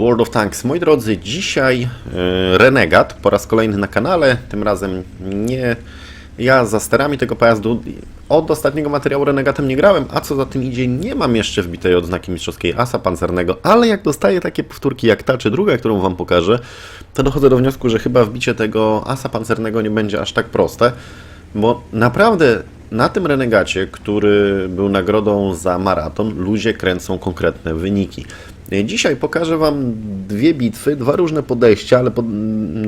World of Tanks. Moi drodzy, dzisiaj e, Renegat po raz kolejny na kanale. Tym razem nie ja za sterami tego pojazdu. Od ostatniego materiału Renegatem nie grałem, a co za tym idzie, nie mam jeszcze wbitej odznaki mistrzowskiej asa pancernego, ale jak dostaję takie powtórki jak ta czy druga, którą wam pokażę, to dochodzę do wniosku, że chyba wbicie tego asa pancernego nie będzie aż tak proste, bo naprawdę na tym Renegacie, który był nagrodą za maraton, ludzie kręcą konkretne wyniki. Dzisiaj pokażę Wam dwie bitwy, dwa różne podejścia ale pod,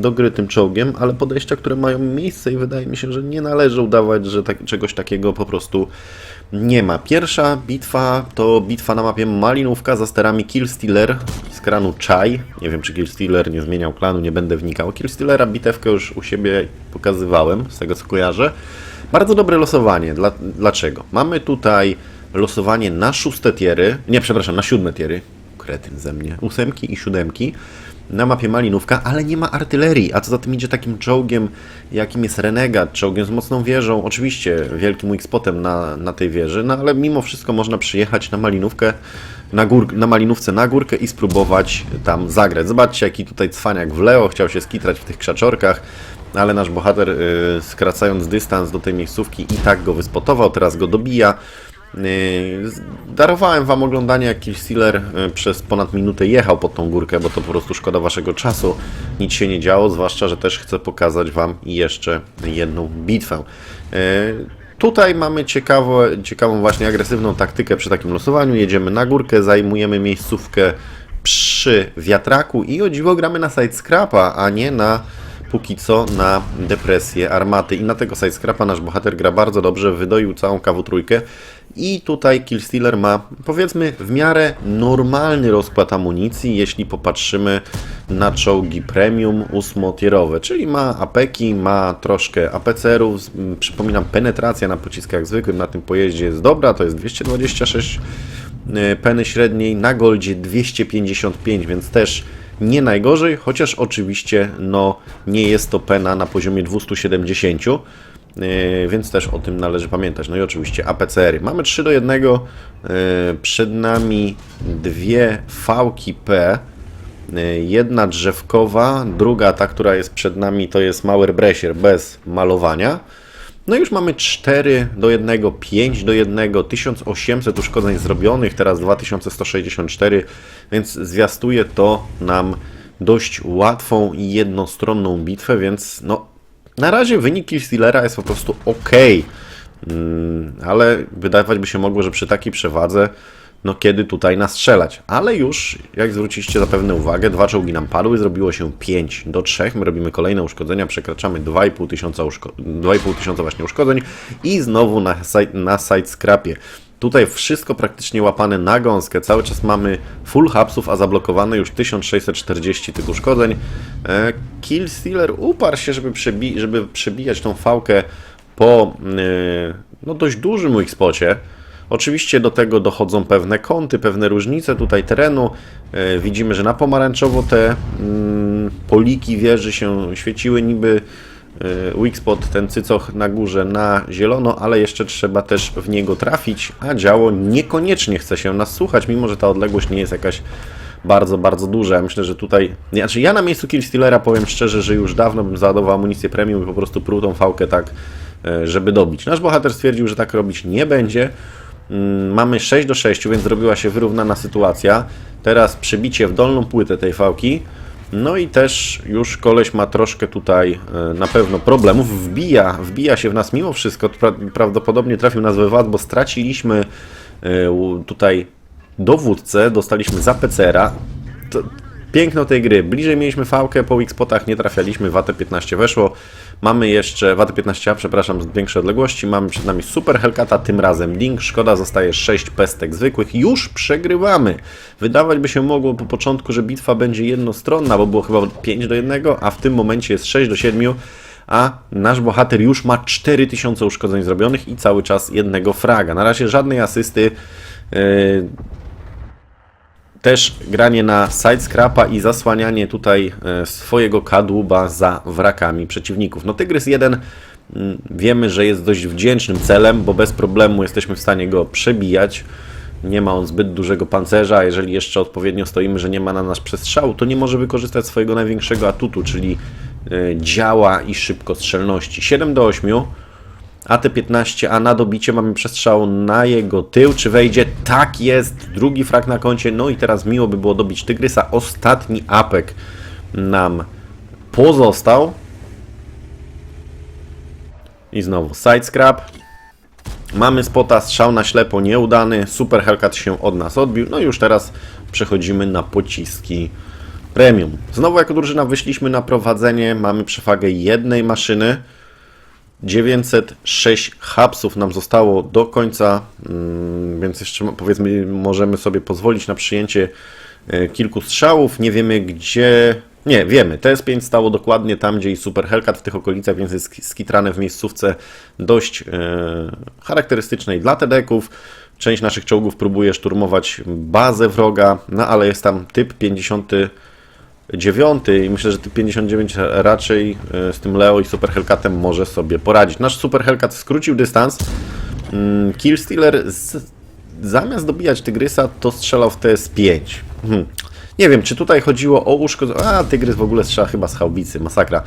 do gry tym czołgiem, ale podejścia, które mają miejsce i wydaje mi się, że nie należy udawać, że tak, czegoś takiego po prostu nie ma. Pierwsza bitwa to bitwa na mapie Malinówka za sterami Killstealer z kranu Chai. Nie wiem, czy Killstealer nie zmieniał klanu, nie będę wnikał. Killstealera bitewkę już u siebie pokazywałem, z tego co kojarzę. Bardzo dobre losowanie. Dla, dlaczego? Mamy tutaj losowanie na szóste tiery, nie, przepraszam, na siódme tiery. Kretyn ze mnie. Ósemki i siódemki na mapie Malinówka, ale nie ma artylerii, a co za tym idzie takim czołgiem, jakim jest Renegat, czołgiem z mocną wieżą, oczywiście wielkim X-potem na, na tej wieży, no ale mimo wszystko można przyjechać na Malinówkę, na, gór, na Malinówce na górkę i spróbować tam zagrać. Zobaczcie, jaki tutaj cwaniak w Leo, chciał się skitrać w tych krzaczorkach, ale nasz bohater, yy, skracając dystans do tej miejscówki, i tak go wyspotował, teraz go dobija. Yy, Darowałem Wam oglądanie, jak Killsealer yy, przez ponad minutę jechał pod tą górkę, bo to po prostu szkoda Waszego czasu. Nic się nie działo, zwłaszcza, że też chcę pokazać Wam jeszcze jedną bitwę. Yy, Tutaj mamy ciekawo, ciekawą właśnie agresywną taktykę przy takim losowaniu. Jedziemy na górkę, zajmujemy miejscówkę przy wiatraku i o dziwo gramy na side scrapa, a nie na póki co na depresję armaty. I na tego sidescrapa nasz bohater gra bardzo dobrze, wydoił całą KW-3 i tutaj Killstealer ma powiedzmy w miarę normalny rozkład amunicji, jeśli popatrzymy na czołgi premium ósmotierowe, czyli ma apeki, ma troszkę APCR-ów, przypominam penetracja na pociskach zwykłym na tym pojeździe jest dobra, to jest 226 peny średniej, na Goldzie 255, więc też nie najgorzej, chociaż oczywiście no, nie jest to pena na poziomie 270, yy, więc też o tym należy pamiętać. No i oczywiście APCR-y. Mamy 3 do 1, yy, przed nami dwie fałki P, yy, jedna drzewkowa, druga ta, która jest przed nami to jest Mauer Bresier bez malowania. No i już mamy 4 do 1, 5 do 1, 1800 uszkodzeń zrobionych, teraz 2164, więc zwiastuje to nam dość łatwą i jednostronną bitwę, więc no na razie wynik Killstealera jest po prostu ok, mm, ale wydawać by się mogło, że przy takiej przewadze no kiedy tutaj nastrzelać. Ale już, jak zwróciliście zapewne uwagę, dwa czołgi nam padły, zrobiło się 5 do 3. My robimy kolejne uszkodzenia, przekraczamy 2,5 tysiąca, uszko 2,5 tysiąca właśnie uszkodzeń i znowu na, na side scrapie. Tutaj wszystko praktycznie łapane na gąskę. Cały czas mamy full hapsów, a zablokowane już 1640 tych uszkodzeń. E, Killstealer uparł się, żeby, przebi żeby przebijać tą fałkę po e, no, dość dużym X-spocie. Oczywiście do tego dochodzą pewne kąty, pewne różnice tutaj terenu. E, widzimy, że na pomarańczowo te mm, poliki wieży się świeciły niby Wixpot, ten cycoch na górze na zielono, ale jeszcze trzeba też w niego trafić, a działo niekoniecznie chce się nas słuchać, mimo że ta odległość nie jest jakaś bardzo, bardzo duża. Ja myślę, że tutaj... Znaczy ja na miejscu Killstealera powiem szczerze, że już dawno bym załadował amunicję premium i po prostu pruł tą fałkę tak, e, żeby dobić. Nasz bohater stwierdził, że tak robić nie będzie. Mm, mamy 6 do 6, więc zrobiła się wyrównana sytuacja. Teraz przebicie w dolną płytę tej fałki. No i też już koleś ma troszkę tutaj e, na pewno problemów. Wbija, wbija się w nas mimo wszystko. Pra prawdopodobnie trafił nas we bo straciliśmy e, tutaj dowódcę, dostaliśmy za PCR-a. Piękno tej gry. Bliżej mieliśmy fałkę, po X-potach nie trafialiśmy, watę 15 weszło. Mamy jeszcze watę 15, przepraszam, z większej odległości. Mamy przed nami Super Hellcata, tym razem Link. Szkoda, zostaje 6 pestek zwykłych. Już przegrywamy. Wydawać by się mogło po początku, że bitwa będzie jednostronna, bo było chyba 5 do 1, a w tym momencie jest 6 do 7 a nasz bohater już ma 4000 uszkodzeń zrobionych i cały czas jednego fraga. Na razie żadnej asysty. Yy, też granie na side scrapa i zasłanianie tutaj e, swojego kadłuba za wrakami przeciwników. No Tygrys 1 mm, wiemy, że jest dość wdzięcznym celem, bo bez problemu jesteśmy w stanie go przebijać. Nie ma on zbyt dużego pancerza, a jeżeli jeszcze odpowiednio stoimy, że nie ma na nas przestrzału, to nie może wykorzystać swojego największego atutu, czyli y, działa i szybkostrzelności. 7 do 8. AT-15, a na dobicie mamy przestrzał na jego tył. Czy wejdzie? Tak jest. Drugi frak na koncie. No i teraz miło by było dobić Tygrysa. Ostatni apek nam pozostał. I znowu side scrap. Mamy spota, strzał na ślepo nieudany. Super Hellcat się od nas odbił. No i już teraz przechodzimy na pociski premium. Znowu jako drużyna wyszliśmy na prowadzenie. Mamy przewagę jednej maszyny. 906 hapsów nam zostało do końca, mm, więc jeszcze powiedzmy możemy sobie pozwolić na przyjęcie e, kilku strzałów. Nie wiemy gdzie... Nie, wiemy. TS5 stało dokładnie tam, gdzie i Super Hellcat w tych okolicach, więc jest skitrane w miejscówce dość e, charakterystycznej dla TD-ków. Część naszych czołgów próbuje szturmować bazę wroga, no ale jest tam typ 50 dziewiąty i myślę, że ty 59 raczej e, z tym Leo i Super Hellcatem może sobie poradzić. Nasz Super Hellcat skrócił dystans. Mm, Killstealer z, zamiast dobijać Tygrysa, to strzelał w TS5. Hmm. Nie wiem, czy tutaj chodziło o uszkodzenie. A, Tygrys w ogóle strzela chyba z haubicy, masakra.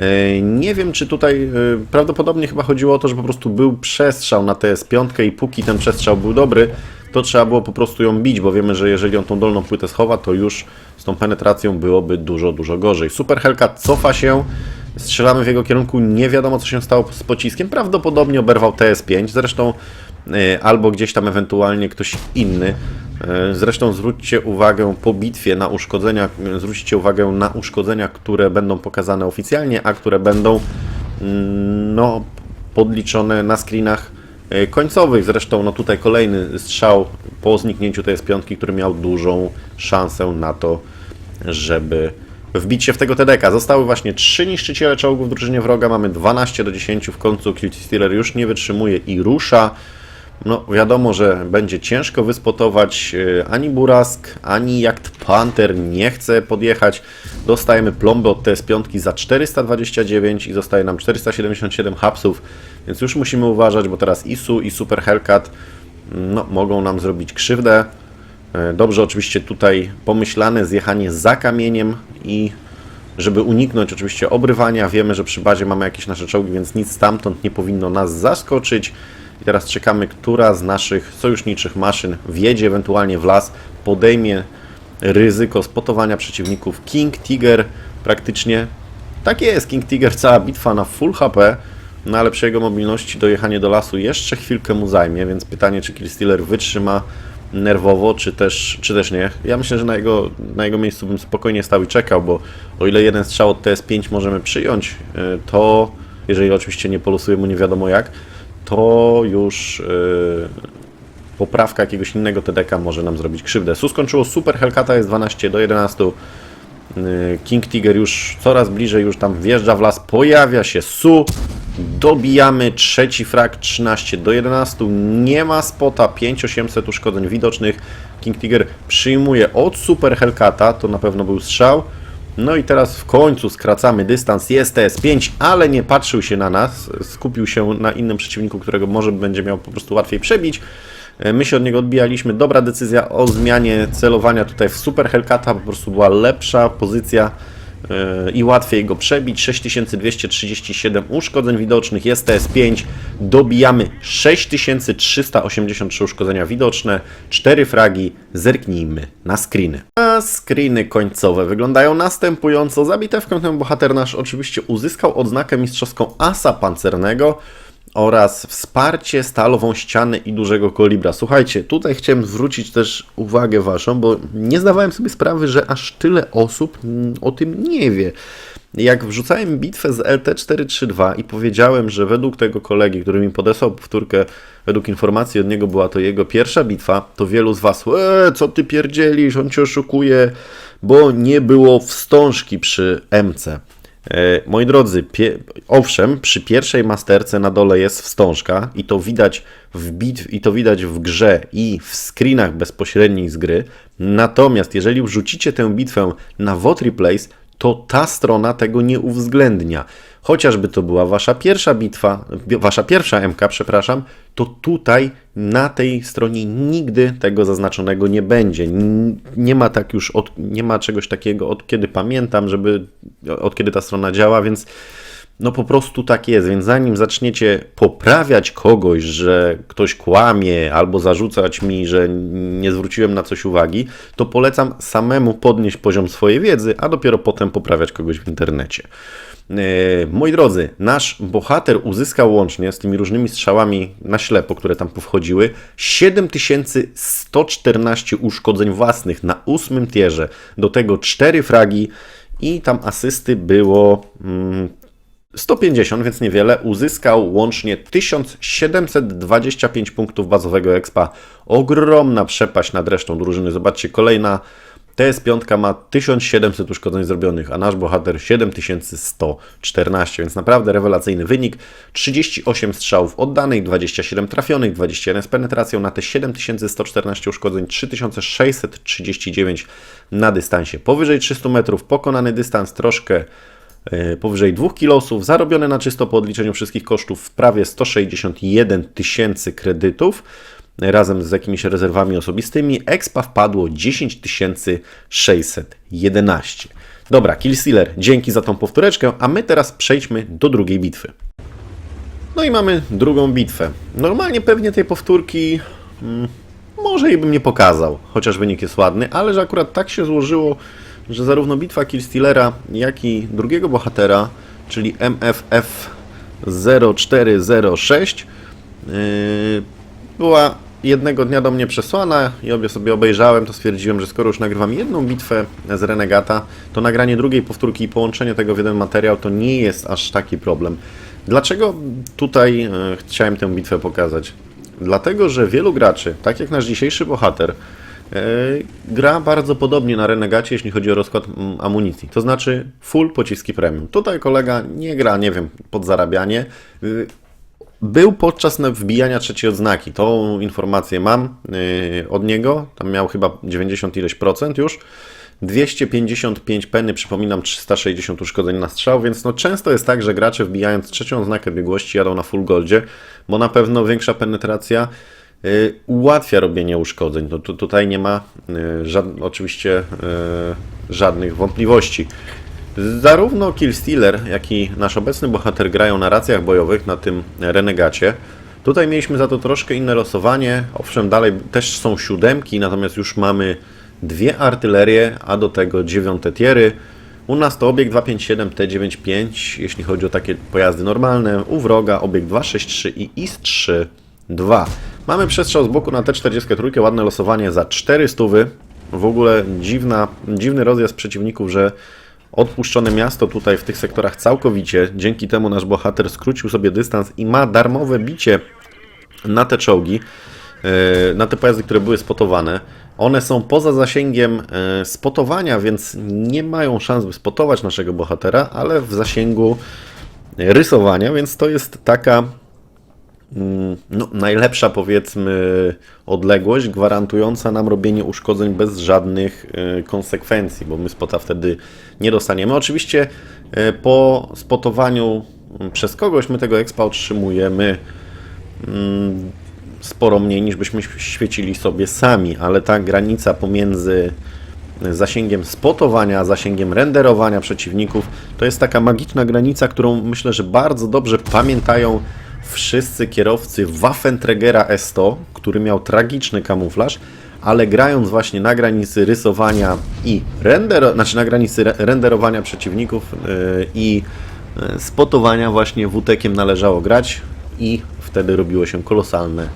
E, Nie wiem, czy tutaj e, prawdopodobnie chyba chodziło o to, że po prostu był przestrzał na TS5 i póki ten przestrzał był dobry, to trzeba było po prostu ją bić, bo wiemy, że jeżeli on tą dolną płytę schowa, to już tą penetracją byłoby dużo, dużo gorzej. Super Hellcat cofa się, strzelamy w jego kierunku, nie wiadomo co się stało z pociskiem, prawdopodobnie oberwał TS5, zresztą e, albo gdzieś tam ewentualnie ktoś inny. E, Zresztą zwróćcie uwagę po bitwie na uszkodzenia, zwróćcie uwagę na uszkodzenia, które będą pokazane oficjalnie, a które będą mm, no, podliczone na screenach e, końcowych. Zresztą no tutaj kolejny strzał po zniknięciu tej piątki, który miał dużą szansę na to, żeby wbić się w tego TDK. Zostały właśnie trzy niszczyciele czołgów w drużynie wroga, mamy 12 do 10, w końcu QT Stealer już nie wytrzymuje i rusza. No wiadomo, że będzie ciężko wyspotować e, ani Burask, ani Jakt Panther nie chce podjechać. Dostajemy plombę od TS5 za 429 i zostaje nam 477 hapsów, więc już musimy uważać, bo teraz ISU i Super Hellcat no, mogą nam zrobić krzywdę. E, Dobrze oczywiście tutaj pomyślane zjechanie za kamieniem i żeby uniknąć oczywiście obrywania. Wiemy, że przy bazie mamy jakieś nasze czołgi, więc nic stamtąd nie powinno nas zaskoczyć. I teraz czekamy, która z naszych sojuszniczych maszyn wjedzie ewentualnie w las, podejmie ryzyko spotowania przeciwników. King Tiger praktycznie tak jest. King Tiger cała bitwa na full HP, no ale przy jego mobilności dojechanie do lasu jeszcze chwilkę mu zajmie, więc pytanie, czy Killstealer wytrzyma nerwowo, czy też, czy też nie. Ja myślę, że na jego, na jego miejscu bym spokojnie stał i czekał, bo o ile jeden strzał od TS5 możemy przyjąć, y, to jeżeli oczywiście nie polusuje mu nie wiadomo jak, to już y, poprawka jakiegoś innego TDK może nam zrobić krzywdę. Su skończyło super, Hellcata jest 12 do 11. Y, King Tiger już coraz bliżej, już tam wjeżdża w las, pojawia się Su. Dobijamy trzeci frak 13 do 11. Nie ma spota, 5800 uszkodzeń widocznych. King Tiger przyjmuje od Super Hellcata, to na pewno był strzał. No i teraz w końcu skracamy dystans, jest TS5, ale nie patrzył się na nas, skupił się na innym przeciwniku, którego może będzie miał po prostu łatwiej przebić. E, My się od niego odbijaliśmy, dobra decyzja o zmianie celowania tutaj w Super Hellcata, po prostu była lepsza pozycja e, i łatwiej go przebić. 6237 uszkodzeń widocznych, jest TS5, dobijamy 6383 uszkodzenia widoczne, 4 fragi, zerknijmy na screeny. A screeny końcowe wyglądają następująco. Za bitewkę ten bohater nasz oczywiście uzyskał odznakę mistrzowską asa pancernego oraz wsparcie, stalową ścianę i dużego kolibra. Słuchajcie, tutaj chciałem zwrócić też uwagę Waszą, bo nie zdawałem sobie sprawy, że aż tyle osób mm, o tym nie wie. Jak wrzucałem bitwę z LT432 i powiedziałem, że według tego kolegi, który mi podesłał powtórkę, według informacji od niego była to jego pierwsza bitwa, to wielu z Was, eee, co ty pierdzielisz, on cię oszukuje, bo nie było wstążki przy MC. E, Moi drodzy, owszem, przy pierwszej masterce na dole jest wstążka i to widać w bit... i to widać w grze i w screenach bezpośrednich z gry. Natomiast jeżeli wrzucicie tę bitwę na VOD Replays, to ta strona tego nie uwzględnia. Chociażby to była wasza pierwsza bitwa, bi- wasza pierwsza MK, przepraszam, to tutaj na tej stronie nigdy tego zaznaczonego nie będzie. Nie ma tak już, od, nie ma czegoś takiego od kiedy pamiętam, żeby od kiedy ta strona działa, więc no po prostu tak jest, więc zanim zaczniecie poprawiać kogoś, że ktoś kłamie albo zarzucać mi, że nie zwróciłem na coś uwagi, to polecam samemu podnieść poziom swojej wiedzy, a dopiero potem poprawiać kogoś w internecie. E, Moi drodzy, nasz bohater uzyskał łącznie z tymi różnymi strzałami na ślepo, które tam powchodziły, 7114 uszkodzeń własnych na ósmym tierze, do tego 4 fragi i tam asysty było mm, 150, więc niewiele. Uzyskał łącznie 1725 punktów bazowego expa. Ogromna przepaść nad resztą drużyny. Zobaczcie, kolejna TS5 ma 1700 uszkodzeń zrobionych, a nasz bohater 7114, więc naprawdę rewelacyjny wynik. 38 strzałów oddanych, 27 trafionych, 21 z penetracją na te 7114 uszkodzeń, 3639 na dystansie powyżej 300 metrów. Pokonany dystans troszkę e, powyżej 2 kilosów, zarobione na czysto po odliczeniu wszystkich kosztów prawie 161 tysięcy kredytów, razem z jakimiś rezerwami osobistymi. Expa wpadło 10 611. Dobra, Killstealer, dzięki za tą powtóreczkę, a my teraz przejdźmy do drugiej bitwy. No i mamy drugą bitwę. Normalnie pewnie tej powtórki mm, może i bym nie pokazał, chociaż wynik jest ładny, ale że akurat tak się złożyło, że zarówno bitwa Killstealera, jak i drugiego bohatera, czyli MFF 0406, yy, była jednego dnia do mnie przesłana i obie sobie obejrzałem, to stwierdziłem, że skoro już nagrywam jedną bitwę z Renegata, to nagranie drugiej powtórki i połączenie tego w jeden materiał to nie jest aż taki problem. Dlaczego tutaj e, chciałem tę bitwę pokazać? Dlatego, że wielu graczy, tak jak nasz dzisiejszy bohater, e, gra bardzo podobnie na Renegacie, jeśli chodzi o rozkład amunicji. To znaczy full pociski premium. Tutaj kolega nie gra, nie wiem, pod zarabianie. Y, Był podczas wbijania trzeciej odznaki. Tą informację mam yy, od niego. Tam miał chyba 90 ileś procent już. 255 peny, przypominam, 360 uszkodzeń na strzał, więc no często jest tak, że gracze wbijając trzecią oznakę biegłości jadą na full goldzie, bo na pewno większa penetracja y, ułatwia robienie uszkodzeń. No, tu, tutaj nie ma y, żad, oczywiście y, żadnych wątpliwości. Zarówno Killstealer, jak i nasz obecny bohater grają na racjach bojowych na tym Renegacie. Tutaj mieliśmy za to troszkę inne losowanie. Owszem, dalej też są siódemki, natomiast już mamy dwie artylerie, a do tego dziewiąte tiery. U nas to obieg 257 T95, jeśli chodzi o takie pojazdy normalne. U wroga obieg 263 i IS-3 2. Mamy przestrzał z boku na T43, ładne losowanie za 400. W ogóle dziwna, dziwny rozjazd przeciwników, że odpuszczone miasto tutaj w tych sektorach całkowicie. Dzięki temu nasz bohater skrócił sobie dystans i ma darmowe bicie na te czołgi, e, na te pojazdy, które były spotowane. One są poza zasięgiem e, spotowania, więc nie mają szans, by spotować naszego bohatera, ale w zasięgu rysowania, więc to jest taka no, najlepsza powiedzmy odległość, gwarantująca nam robienie uszkodzeń bez żadnych e, konsekwencji, bo my spota wtedy nie dostaniemy. Oczywiście e, po spotowaniu mm, przez kogoś my tego expa otrzymujemy mm, sporo mniej niż byśmy świecili sobie sami, ale ta granica pomiędzy zasięgiem spotowania, zasięgiem renderowania przeciwników, to jest taka magiczna granica, którą myślę, że bardzo dobrze pamiętają wszyscy kierowcy Waffenträgera S100, który miał tragiczny kamuflaż, ale grając właśnie na granicy rysowania i render, znaczy na granicy re- renderowania przeciwników yy, i yy, spotowania właśnie WTK-iem należało grać i wtedy robiło się kolosalne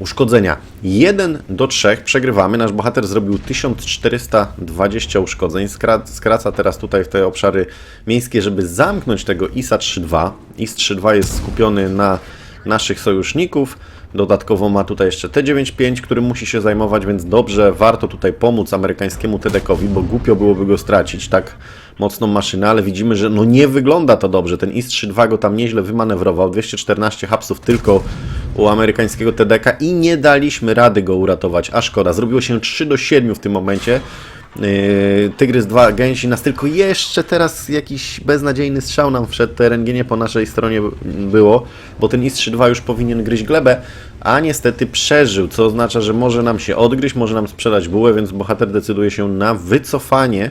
uszkodzenia. 1 do 3 przegrywamy. Nasz bohater zrobił 1420 uszkodzeń. Skra- skraca teraz tutaj w te obszary miejskie, żeby zamknąć tego ISA 3.2. IS 3.2 jest skupiony na naszych sojuszników. Dodatkowo ma tutaj jeszcze T95, który musi się zajmować, więc dobrze, warto tutaj pomóc amerykańskiemu TDK-owi, bo głupio byłoby go stracić, tak mocną maszynę, ale widzimy, że no nie wygląda to dobrze. Ten IS-3.2 go tam nieźle wymanewrował, 214 hapsów tylko u amerykańskiego TDK i nie daliśmy rady go uratować, a szkoda. Zrobiło się 3 do 7 w tym momencie. Yy, Tygrys 2, gęsi nas tylko jeszcze teraz jakiś beznadziejny strzał nam wszedł, to RNG nie po naszej stronie było, bo ten IS-3 2 już powinien gryźć glebę, a niestety przeżył, co oznacza, że może nam się odgryźć, może nam sprzedać bułę, więc bohater decyduje się na wycofanie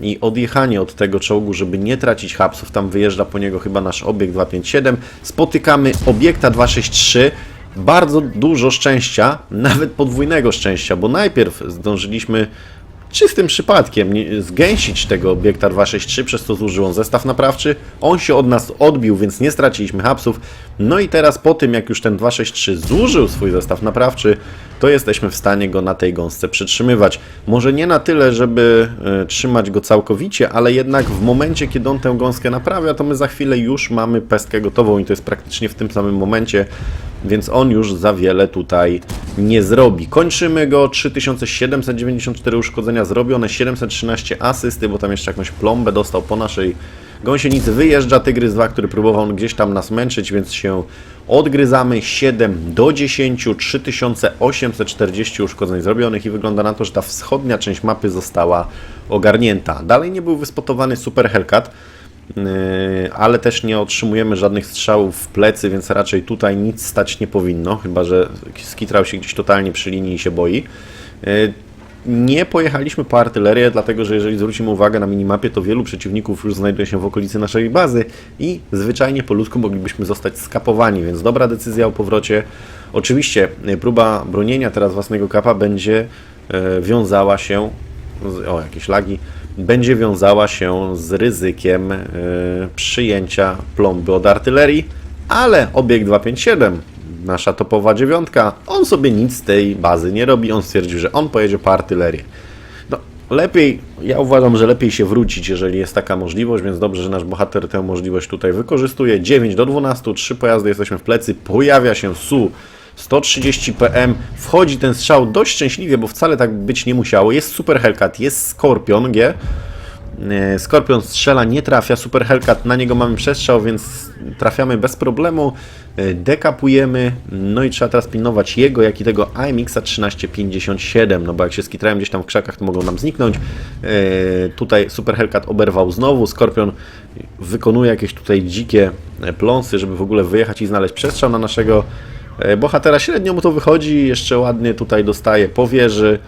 i odjechanie od tego czołgu, żeby nie tracić hapsów. Tam wyjeżdża po niego chyba nasz obiekt 257. Spotykamy obiekta 263. Bardzo dużo szczęścia, nawet podwójnego szczęścia, bo najpierw zdążyliśmy czystym przypadkiem zgęsić tego obiekta 263, przez co zużył on zestaw naprawczy. On się od nas odbił, więc nie straciliśmy hapsów. No i teraz po tym, jak już ten 263 zużył swój zestaw naprawczy, to jesteśmy w stanie go na tej gąsce przytrzymywać. Może nie na tyle, żeby e, trzymać go całkowicie, ale jednak w momencie, kiedy on tę gąskę naprawia, to my za chwilę już mamy pestkę gotową i to jest praktycznie w tym samym momencie, więc on już za wiele tutaj nie zrobi. Kończymy go, 3794 uszkodzenia zrobione, 713 asysty, bo tam jeszcze jakąś plombę dostał po naszej gąsienicy. Wyjeżdża Tygrys 2, który próbował gdzieś tam nas męczyć, więc się odgryzamy. 7 do 10, 3840 uszkodzeń zrobionych i wygląda na to, że ta wschodnia część mapy została ogarnięta. Dalej nie był wyspotowany Super Hellcat, Yy, ale też nie otrzymujemy żadnych strzałów w plecy, więc raczej tutaj nic stać nie powinno, chyba że skitrał się gdzieś totalnie przy linii i się boi. Nie pojechaliśmy po artylerię, dlatego że jeżeli zwrócimy uwagę na minimapie, to wielu przeciwników już znajduje się w okolicy naszej bazy i zwyczajnie po ludzku moglibyśmy zostać skapowani, więc dobra decyzja o powrocie. Oczywiście yy, próba bronienia teraz własnego kapa będzie yy, wiązała się o jakieś lagi, będzie wiązała się z ryzykiem y, przyjęcia plomby od artylerii, ale obiekt 257, nasza topowa dziewiątka, on sobie nic z tej bazy nie robi, on stwierdził, że on pojedzie po artylerię. No, lepiej, ja uważam, że lepiej się wrócić, jeżeli jest taka możliwość, więc dobrze, że nasz bohater tę możliwość tutaj wykorzystuje. 9 do 12, 3 pojazdy, jesteśmy w plecy, pojawia się SU 130 PM, wchodzi ten strzał dość szczęśliwie, bo wcale tak być nie musiało. Jest Super Hellcat, jest Skorpion G. E, Skorpion strzela, nie trafia. Super Hellcat, na niego mamy przestrzał, więc trafiamy bez problemu. E, Dekapujemy, no i trzeba teraz pilnować jego, jak i tego AMX-a 1357, no bo jak się skitrają gdzieś tam w krzakach, to mogą nam zniknąć. E, Tutaj Super Hellcat oberwał znowu, Skorpion wykonuje jakieś tutaj dzikie pląsy, żeby w ogóle wyjechać i znaleźć przestrzał na naszego bohatera. Średnio mu to wychodzi, jeszcze ładnie tutaj dostaje po wieży.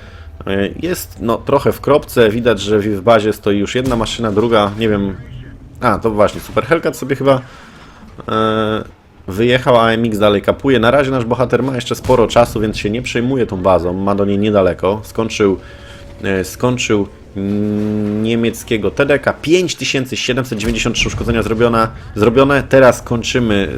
E, Jest no, trochę w kropce, widać, że w bazie stoi już jedna maszyna, druga, nie wiem... A, to właśnie, Super Hellcat sobie chyba e, wyjechał, a AMX dalej kapuje. Na razie nasz bohater ma jeszcze sporo czasu, więc się nie przejmuje tą bazą, ma do niej niedaleko. Skończył, e, skończył mm, niemieckiego TDK, 5793 uszkodzenia zrobione, zrobione. Teraz kończymy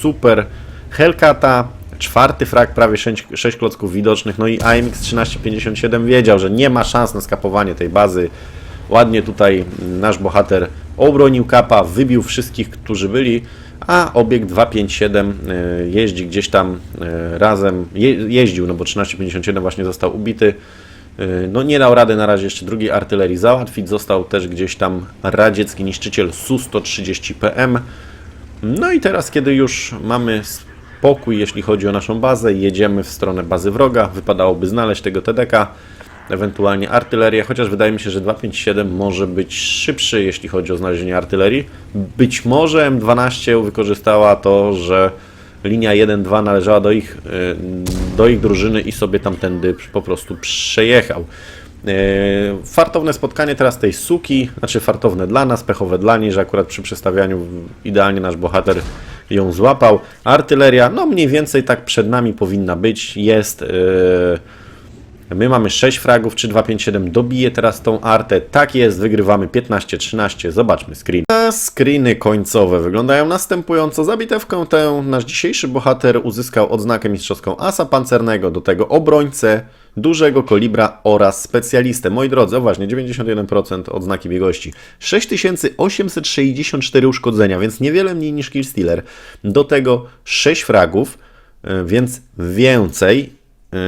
Super Hellcata, czwarty frag, prawie 6, 6 klocków widocznych, no i AMX 1357 wiedział, że nie ma szans na skapowanie tej bazy. Ładnie tutaj nasz bohater obronił kapa, wybił wszystkich, którzy byli, a obiekt 257 y, jeździ gdzieś tam y, razem, je, jeździł, no bo 1357 właśnie został ubity. Y, No nie dał rady na razie jeszcze drugiej artylerii załatwić, został też gdzieś tam radziecki niszczyciel Su-130 PM. No i teraz, kiedy już mamy spokój, jeśli chodzi o naszą bazę, jedziemy w stronę bazy wroga, wypadałoby znaleźć tego TDK, ewentualnie artylerię, chociaż wydaje mi się, że 257 może być szybszy, jeśli chodzi o znalezienie artylerii. Być może M12 wykorzystała to, że linia 1-2 należała do ich, y, do ich drużyny i sobie tamtędy po prostu przejechał. E, Fartowne spotkanie teraz tej suki, znaczy fartowne dla nas, pechowe dla niej, że akurat przy przestawianiu idealnie nasz bohater ją złapał. Artyleria, no mniej więcej tak przed nami powinna być, jest. e, My mamy 6 fragów, czy 257 dobije teraz tą artę. Tak jest, wygrywamy 15-13. Zobaczmy screen. A screeny końcowe wyglądają następująco. Za bitewkę tę nasz dzisiejszy bohater uzyskał odznakę mistrzowską asa pancernego, do tego obrońcę, dużego kolibra oraz specjalistę. Moi drodzy, o właśnie, 91% odznaki biegłości. 6864 uszkodzenia, więc niewiele mniej niż Killstealer. Do tego 6 fragów, y, więc więcej. Yy,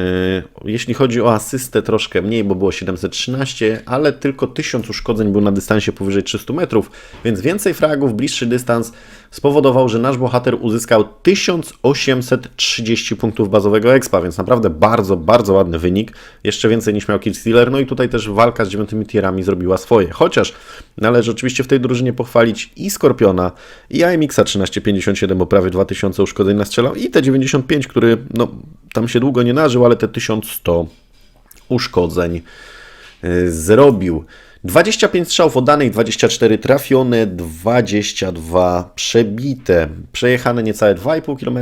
Jeśli chodzi o asystę, troszkę mniej, bo było 713, ale tylko 1000 uszkodzeń był na dystansie powyżej 300 metrów, więc więcej fragów, bliższy dystans. Spowodował, że nasz bohater uzyskał 1830 punktów bazowego expa, więc naprawdę bardzo, bardzo ładny wynik. Jeszcze więcej niż miał Killstealer. No i tutaj też walka z dziewiątymi tierami zrobiła swoje. Chociaż należy oczywiście w tej drużynie pochwalić i Skorpiona, i AMX-a 1357, bo prawie 2000 uszkodzeń nastrzelał, i T95, który no, tam się długo nie nażył, ale te 1100 uszkodzeń y, zrobił. 25 strzałów oddanych, 24 trafione, 22 przebite. Przejechane niecałe 2,5 km.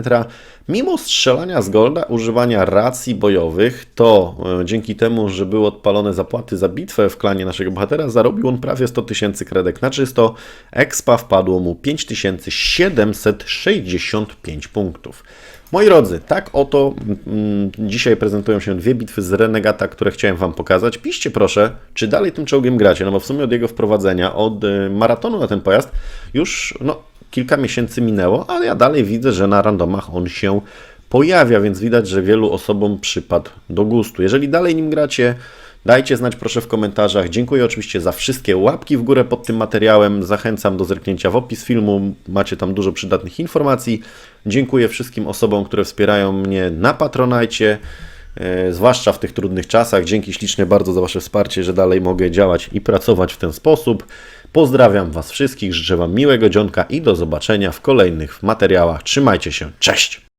Mimo strzelania z golda, używania racji bojowych, to e, dzięki temu, że były odpalone zapłaty za bitwę w klanie naszego bohatera, zarobił on prawie 100 tysięcy kredek na czysto. Expa wpadło mu 5765 punktów. Moi drodzy, tak oto mm, dzisiaj prezentują się dwie bitwy z Renegata, które chciałem Wam pokazać. Piszcie proszę, czy dalej tym czołgiem gracie, no bo w sumie od jego wprowadzenia, od y, maratonu na ten pojazd już no, kilka miesięcy minęło, ale ja dalej widzę, że na randomach on się pojawia, więc widać, że wielu osobom przypadł do gustu. Jeżeli dalej nim gracie, Dajcie znać proszę w komentarzach. Dziękuję oczywiście za wszystkie łapki w górę pod tym materiałem. Zachęcam do zerknięcia w opis filmu. Macie tam dużo przydatnych informacji. Dziękuję wszystkim osobom, które wspierają mnie na Patronajcie, e, zwłaszcza w tych trudnych czasach. Dzięki ślicznie bardzo za Wasze wsparcie, że dalej mogę działać i pracować w ten sposób. Pozdrawiam Was wszystkich, życzę Wam miłego dzionka i do zobaczenia w kolejnych materiałach. Trzymajcie się, cześć!